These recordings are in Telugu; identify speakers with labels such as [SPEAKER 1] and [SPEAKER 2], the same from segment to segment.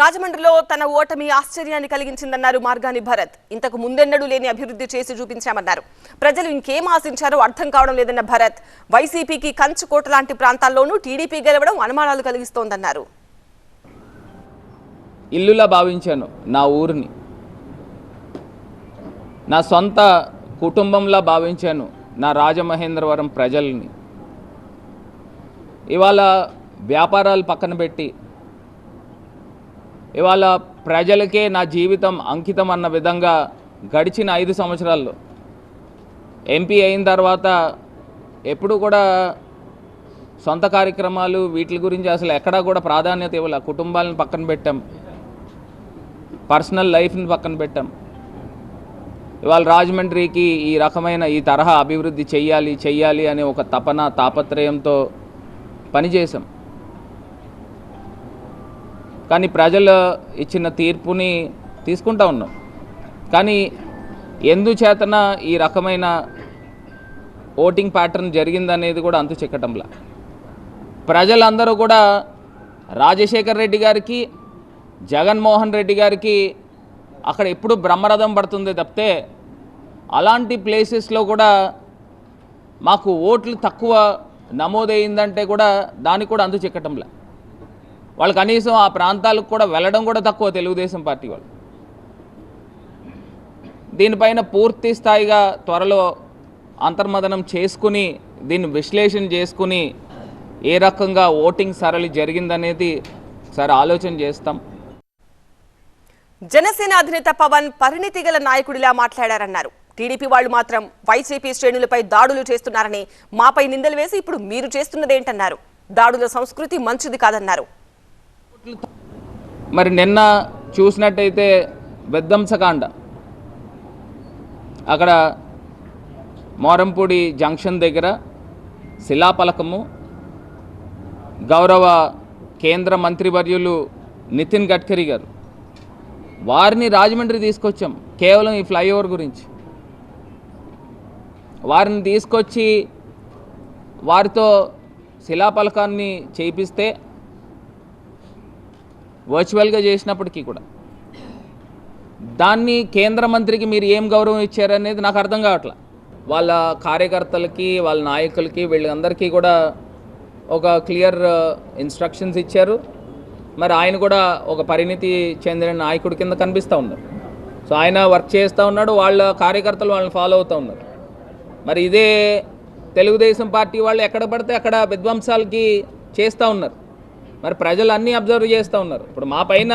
[SPEAKER 1] రాజమండ్రిలో తన ఓటమి ఆశ్చర్యాన్ని కలిగించిందన్నారు మార్గాని భరత్. ఇంతకు ముందెన్నడూ లేని అభివృద్ధి చేసి చూపించామన్నారు. ప్రజలు ఇంకేం ఆశించారో అర్థం కావడం లేదన్న భరత్ వైసీపీకి కంచుకోట లాంటి ప్రాంతాల్లోనూ టీడీపీ గెలవడం అనుమానాలు కలిగిస్తోందన్నారు.
[SPEAKER 2] ఇల్లులా భావించాను నా ఊరిని. నా సొంత కుటుంబంలా భావించాను నా రాజమహేంద్రవరం ప్రజల్ని. ఇవాళ వ్యాపారాలు పక్కన పెట్టి ఇవాళ ప్రజలకే నా జీవితం అంకితం అన్న విధంగా గడిచిన ఐదు సంవత్సరాల్లో ఎంపీ అయిన తర్వాత ఎప్పుడు కూడా సొంత కార్యక్రమాలు వీటి గురించి అసలు ఎక్కడా కూడా ప్రాధాన్యత ఇవ్వాలి. కుటుంబాలను పక్కన పెట్టాం. పర్సనల్ లైఫ్ని పక్కన పెట్టాం. ఇవాళ రాజమండ్రికి ఈ రకమైన ఈ తరహా అభివృద్ధి చెయ్యాలి చెయ్యాలి అనే ఒక తపన తాపత్రయంతో పనిచేసాం కానీ ప్రజలు ఇచ్చిన తీర్పుని తీసుకుంటా ఉన్నాం. కానీ ఎందుచేతన ఈ రకమైన ఓటింగ్ ప్యాటర్న్ జరిగిందనేది కూడా అంతు చిక్కటంలా. ప్రజలందరూ కూడా రాజశేఖర్ రెడ్డి గారికి జగన్మోహన్ రెడ్డి గారికి అక్కడ ఎప్పుడు బ్రహ్మరథం పడుతుంది తప్పితే అలాంటి ప్లేసెస్లో కూడా మాకు ఓట్లు తక్కువ నమోదైందంటే కూడా దానికి కూడా అందు చిక్కటంలే. వాళ్ళు కనీసం ఆ ప్రాంతాలకు కూడా వెళ్ళడం కూడా తక్కువ తెలుగుదేశం పార్టీ వాళ్ళు. దీనిపైన పూర్తి స్థాయిగా త్వరలో అంతర్మదనం చేసుకుని దీన్ని విశ్లేషణ చేసుకుని ఏ రకంగా ఓటింగ్ సరళి జరిగిందనేది సరే ఆలోచన చేస్తాం.
[SPEAKER 1] జనసేన అధినేత పవన్ పరిణితి గల నాయకుడిలా మాట్లాడారన్నారు. టీడీపీ వాళ్ళు మాత్రం వైసీపీ శ్రేణులపై దాడులు చేస్తున్నారని మాపై నిందలు వేసి ఇప్పుడు మీరు చేస్తున్నదేంటన్నారు. దాడుల సంస్కృతి మంచిది కాదన్నారు.
[SPEAKER 2] మరి నిన్న చూసినట్టయితే విధ్వంసకాండ అక్కడ మోరంపూడి జంక్షన్ దగ్గర శిలాపలకము గౌరవ కేంద్ర మంత్రివర్యులు నితిన్ గడ్కరీ గారు. వారిని రాజమండ్రి తీసుకొచ్చాం కేవలం ఈ ఫ్లైఓవర్ గురించి. వారిని తీసుకొచ్చి వారితో శిలాపలకాన్ని చేయిస్తే వర్చువల్గా చేసినప్పటికీ కూడా. దాన్ని కేంద్ర మంత్రికి మీరు ఏం గౌరవం ఇచ్చారనేది నాకు అర్థం కావట్లే. వాళ్ళ కార్యకర్తలకి వాళ్ళ నాయకులకి వీళ్ళందరికీ కూడా ఒక క్లియర్ ఇన్స్ట్రక్షన్స్ ఇచ్చారు. మరి ఆయన కూడా ఒక పరిణితి చెందిన నాయకుడి కింద కనిపిస్తూ ఉన్నారు. సో ఆయన వర్క్ చేస్తూ ఉన్నాడు వాళ్ళ కార్యకర్తలు వాళ్ళని ఫాలో అవుతూ ఉన్నారు. మరి ఇదే తెలుగుదేశం పార్టీ వాళ్ళు ఎక్కడ పడితే అక్కడ విధ్వంసాలకి చేస్తూ ఉన్నారు. మరి ప్రజలు అన్నీ అబ్జర్వ్ చేస్తూ ఉన్నారు. ఇప్పుడు మా పైన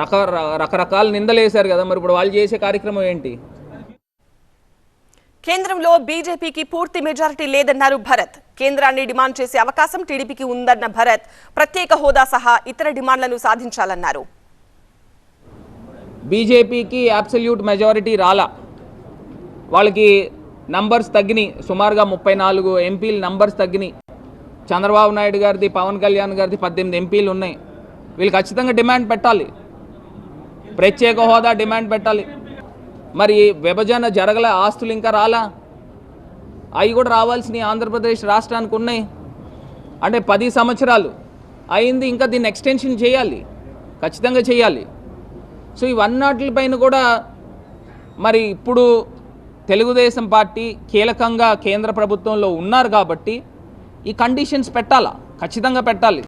[SPEAKER 2] రక రకరకాల నిందలు వేశారు కదా మరి ఇప్పుడు వాళ్ళు చేసే కార్యక్రమం ఏంటి?
[SPEAKER 1] కేంద్రంలో బీజేపీకి పూర్తి మెజారిటీ లేదన్నారు భరత్. కేంద్రాన్ని డిమాండ్ చేసే అవకాశం టీడీపీకి ఉందన్న భరత్. ప్రత్యేక హోదా సహా ఇతర డిమాండ్లను సాధించాలన్నారు.
[SPEAKER 2] బీజేపీకి అబ్సల్యూట్ మెజారిటీ రాలా. వాళ్ళకి నంబర్స్ తగ్గినాయి. సుమారుగా ముప్పై నాలుగు ఎంపీలు నంబర్స్ తగ్గినాయి. చంద్రబాబు నాయుడు గారిది పవన్ కళ్యాణ్ గారిది పద్దెనిమిది ఎంపీలు ఉన్నాయి. వీళ్ళు ఖచ్చితంగా డిమాండ్ పెట్టాలి. ప్రత్యేక హోదా డిమాండ్ పెట్టాలి. మరి విభజన జరగల ఆస్తులు ఇంకా రాలా? అవి కూడా రావాల్సినవి ఆంధ్రప్రదేశ్ రాష్ట్రానికి ఉన్నాయి. అంటే పది సంవత్సరాలు అయింది ఇంకా దీన్ని ఎక్స్టెన్షన్ చేయాలి. ఖచ్చితంగా చేయాలి. సో ఇవన్నిటిపైన కూడా మరి ఇప్పుడు తెలుగుదేశం పార్టీ కీలకంగా కేంద్ర ప్రభుత్వంలో ఉన్నారు కాబట్టి ఈ కండిషన్స్ పెట్టాలా? ఖచ్చితంగా పెట్టాలి.